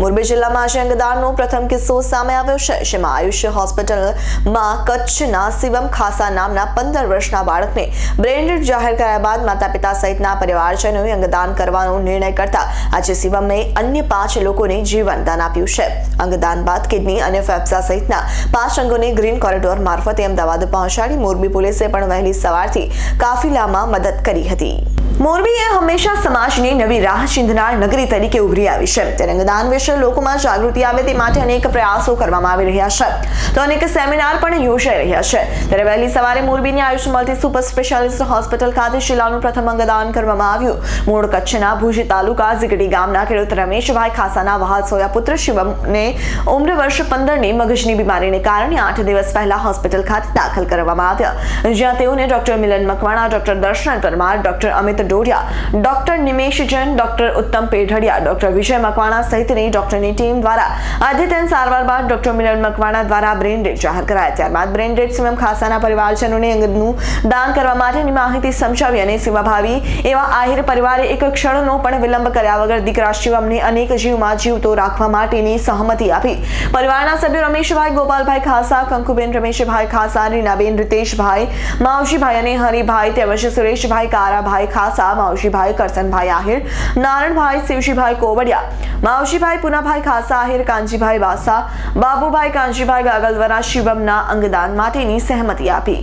મોરબી જિલ્લામાં આજે અંગદાનનો પ્રથમ કિસ્સો સામે આવ્યો છે, જેમાં આયુષ્ય હોસ્પિટલમાં કચ્છના શિવમ ખાસા નામના પંદર વર્ષના બાળકને બ્રેન્ડેડ જાહેર કર્યા બાદ માતા પિતા સહિતના પરિવારજનોએ અંગદાન કરવાનો નિર્ણય કરતા આજે શિવમે અન્ય પાંચ લોકોને જીવન દાન આપ્યું છે. અંગદાન બાદ કિડની અને ફેફસા સહિતના પાંચ અંગોને ગ્રીન કોરિડોર મારફતે અમદાવાદ પહોંચાડી મોરબી પોલીસે પણ વહેલી સવારથી કાફિલામાં મદદ કરી હતી. મોરબી એ હંમેશા સમાજની નવી રાહ ચિંધનાર નગરી તરીકે ઉભરી આવી છે. ત્યારે અંગદાન વિશે લોકોમાં જાગૃતિ આવે તે માટે અનેક પ્રયાસો કરવામાં આવી રહ્યા છે. તો અનેક સેમિનાર પણ યોજાઈ રહ્યા છે. ત્યારે વહેલી સવારે મોરબીની Ayush multi super specialist hospital ખાતે શિલાનું પ્રથમ અંગદાન કરવામાં આવ્યું. મૂળ કચ્છના ભુજ તાલુકા ઝીગડી ગામના ખેડૂત રમેશભાઈ ખાસાના વહાલ સોયા પુત્ર શિવમને ઉમ્ર વર્ષ પંદરની મગજની બીમારીને કારણે આઠ દિવસ પહેલા હોસ્પિટલ ખાતે દાખલ કરવામાં આવ્યા. જ્યાં તેઓને doctor Milan Makwana, doctor Darshan Parmar, doctor Amit Dodiya doctor Nimesh Jain, doctor Uttam Pedhadiya, doctor વિજય મકવાણા સહિતની ડોક્ટરની ટીમ દ્વારા અદ્યતન સારવાર બાદ ડોક્ટર મિલન મકવાણા દ્વારા બ્રેન ડેડ જાહેર કરાયા. ત્યારબાદ બ્રેન ડેડ સીએમ ખાસાના પરિવારજનોને અંગનું દાન કરવા માટેની માહિતી સમજાવી અને સેવાભાવી એવા આહિર પરિવારે એક ક્ષણનો પણ વિલંબ કર્યા વગર દીકરા શિવમને અનેક જીવમાં જીવતો રાખવા માટેની સહમતિ આપી. પરિવારના સભ્યો રમેશભાઈ, ગોપાલભાઈ ખાસા, કંકુબેન રમેશભાઈ ખાસા, રીનાબેન રીતેશભાઈ, માવજીભાઈ અને હરિભાઈ, તેમજ સુરેશભાઈ કારાભાઈ ખાસા માવજીભાઈ કરસનભાઈ આહિર નારણભાઈ શિવજીભાઈ કોવડિયા માવજીભાઈ પુનાભાઈ ખાસા આહિર કાંજીભાઈ વાસા બાબુભાઈ કાંજીભાઈ ગાગલવરા શિવમના અંગદાન માટેની સહમતિ આપી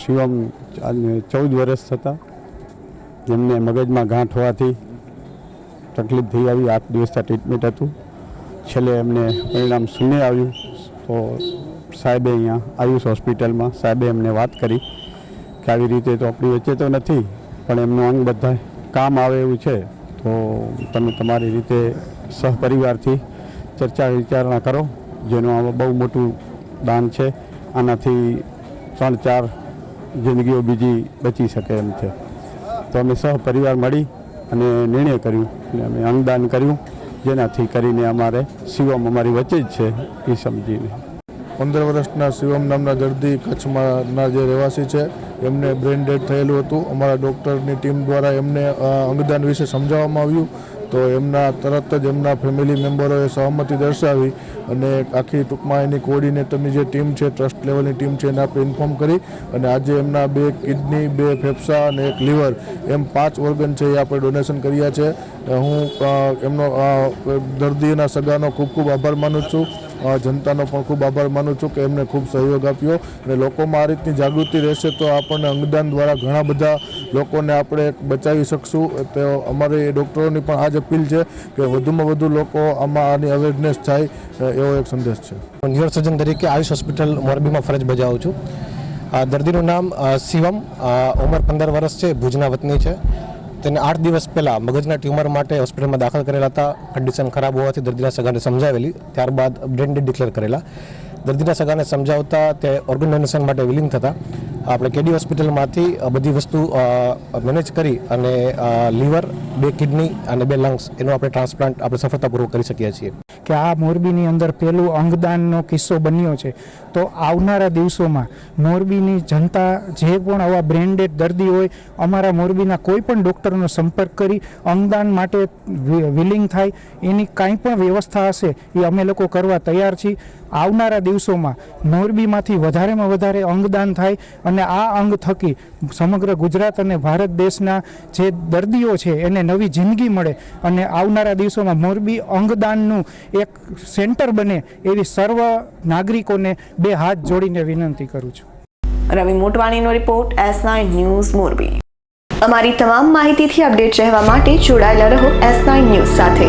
શિવમ ચૌદ વર્ષ થતા જેમને મગજમાં ગાંઠ હોવાથી તકલીફ થઈ આવી આઠ દિવસના ટ્રીટમેન્ટ હતું. છેલ્લે એમને પરિણામ શૂન્ય આવ્યું. તો સાહેબે અહીંયા આયુષ હોસ્પિટલમાં સાહેબે એમને વાત કરી કે આવી રીતે તો આપણી વચ્ચે તો નથી. પણ એમનું અંગ બધા કામ આવે એવું છે, તો તમે તમારી રીતે સહપરિવારથી ચર્ચા વિચારણા કરો, જેનું આ બહુ મોટું દાન છે, આનાથી ત્રણ ચાર જિંદગીઓ બીજી બચી શકે એમ છે. તો અમે સહપરિવાર મળી અને નિર્ણય કર્યું, અને અમે અંગદાન કર્યું, જેનાથી કરીને અમારે શિવમ અમારી વચ્ચે જ છે, એ સમજીને. પંદર વર્ષના શિવમ નામના દર્દી કચ્છમાંના જે રહેવાસી છે એમને બ્રેન ડેડ થયેલું હતું. અમારા ડૉક્ટરની ટીમ દ્વારા એમને અંગદાન વિશે સમજાવવામાં આવ્યું. તો એમના તરત જ એમના ફેમિલી મેમ્બરોએ સહમતિ દર્શાવી અને આખી ટૂંકમાં એની કોઓર્ડિનેટરની જે ટીમ છે, ટ્રસ્ટ લેવલની ટીમ છે, એને આપણે ઇન્ફોર્મ કરી અને આજે એમના બે કિડની, બે ફેફસા અને એક લીવર એમ પાંચ ઓર્ગન છે એ આપણે ડોનેશન કર્યા છે. હું એમનો દર્દીના સગાનો ખૂબ ખૂબ આભાર માનું છું. જનતાનો પણ ખૂબ આભાર માનું છું કે એમને ખૂબ સહયોગ આપ્યો અને લોકોમાં આ રીતની જાગૃતિ રહેશે તો આપણને અંગદાન દ્વારા ઘણા બધા લોકોને આપણે બચાવી શકશું. તો અમારી ડૉક્ટરોની પણ આ જ અપીલ છે કે વધુમાં વધુ લોકો આમાં આની અવેરનેસ થાય એવો એક સંદેશ છે. ન્યુરોસર્જન તરીકે આયુષ હોસ્પિટલ મોરબીમાં ફરજ બજાવું છું. દર્દીનું નામ શિવમ. ઉંમર પંદર વર્ષ છે, ભુજના વતની છે. તેને આઠ દિવસ પહેલાં મગજના ટ્યુમર માટે હોસ્પિટલમાં દાખલ કરેલા હતા. કન્ડિશન ખરાબ હોવાથી દર્દીના સગાને સમજાવેલી. ત્યારબાદ બ્રેન ડેડ ડિક્લેર કરેલા. દર્દીના સગાને સમજાવતા તે ઓર્ગન ડોનેશન માટે વિલિંગ થતા. આપણે કેડી હોસ્પિટલમાંથી બધી વસ્તુ મેનેજ કરી અને લીવર બે કિડની અને બે લંગ્સ એનું આપણે ટ્રાન્સપ્લાન્ટ આપણે સફળતાપૂર્વક કરી શકીએ છીએ. કે આ મોરબીની અંદર પહેલું અંગદાનનો કિસ્સો બન્યો છે. તો આવનારા દિવસોમાં મોરબીની જનતા જે પણ આવા બ્રેન્ડેડ દર્દી હોય, અમારા મોરબીના કોઈ પણ ડૉક્ટરનો સંપર્ક કરી અંગદાન માટે વિલિંગ થાય, એની કાંઈ પણ વ્યવસ્થા હશે, એ અમે લોકો કરવા તૈયાર છીએ. આવનારા દિવસોમાં મોરબીમાંથી વધારેમાં વધારે અંગદાન થાય અને આ અંગ થકી સમગ્ર ગુજરાત અને ભારત દેશના જે દર્દીઓ છે, એને નવી જિંદગી મળે અને આવનારા દિવસોમાં મોરબી અંગદાનનું એક સેન્ટર બને એવી સર્વ નાગરિકોને બે હાથ જોડીને વિનંતી કરું છું. Ravi મોટવાણીનો report S nine news Morbi. અમારી તમામ માહિતીથી અપડેટ રહેવા માટે જોડાયેલા રહો એસ નાઇન ન્યૂઝ સાથે.